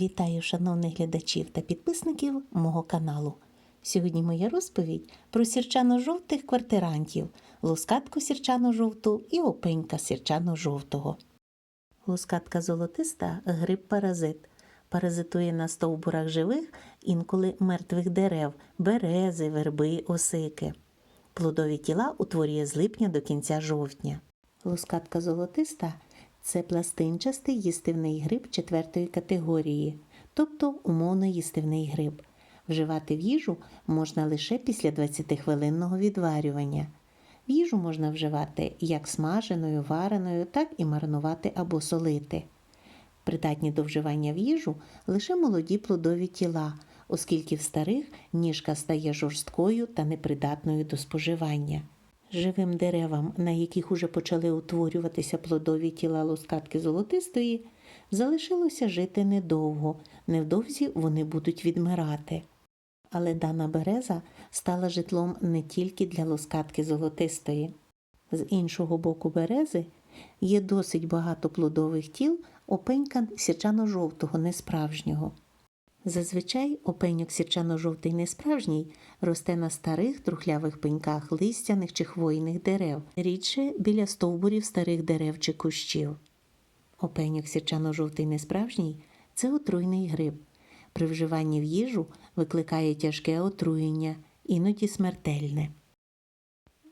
Вітаю шановних глядачів та підписників мого каналу. Сьогодні моя розповідь про сірчано-жовтих квартирантів, лускатку сірчано-жовту і опенька сірчано-жовтого. Лускатка золотиста гриб паразит. Паразитує на стовбурах живих, інколи мертвих дерев, берези, верби, осики. Плодові тіла утворює з липня до кінця жовтня. Лускатка золотиста це пластинчастий їстивний гриб четвертої категорії, тобто умовно їстивний гриб. Вживати в їжу можна лише після 20-хвилинного відварювання. В їжу можна вживати як смаженою, вареною, так і маринувати або солити. Придатні до вживання в їжу лише молоді плодові тіла, оскільки в старих ніжка стає жорсткою та непридатною до споживання. Живим деревам, на яких уже почали утворюватися плодові тіла лускатки золотистої, залишилося жити недовго, невдовзі вони будуть відмирати. Але дана береза стала житлом не тільки для лускатки золотистої. З іншого боку берези є досить багато плодових тіл опенька сірчано-жовтого несправжнього. Зазвичай опеньок сірчано-жовтий несправжній росте на старих трухлявих пеньках листяних чи хвойних дерев, рідше біля стовбурів старих дерев чи кущів. Опеньок сірчано-жовтий несправжній це отруйний гриб. При вживанні в їжу викликає тяжке отруєння, іноді смертельне.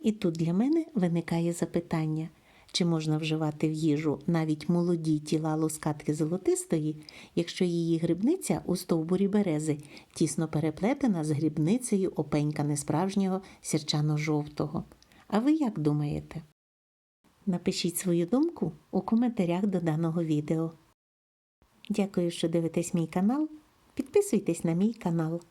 І тут для мене виникає запитання, чи можна вживати в їжу навіть молоді тіла лускатки золотистої, якщо її грибниця у стовбурі берези тісно переплетена з грибницею опенька несправжнього сірчано-жовтого. А ви як думаєте? Напишіть свою думку у коментарях до даного відео. Дякую, що дивитесь мій канал. Підписуйтесь на мій канал.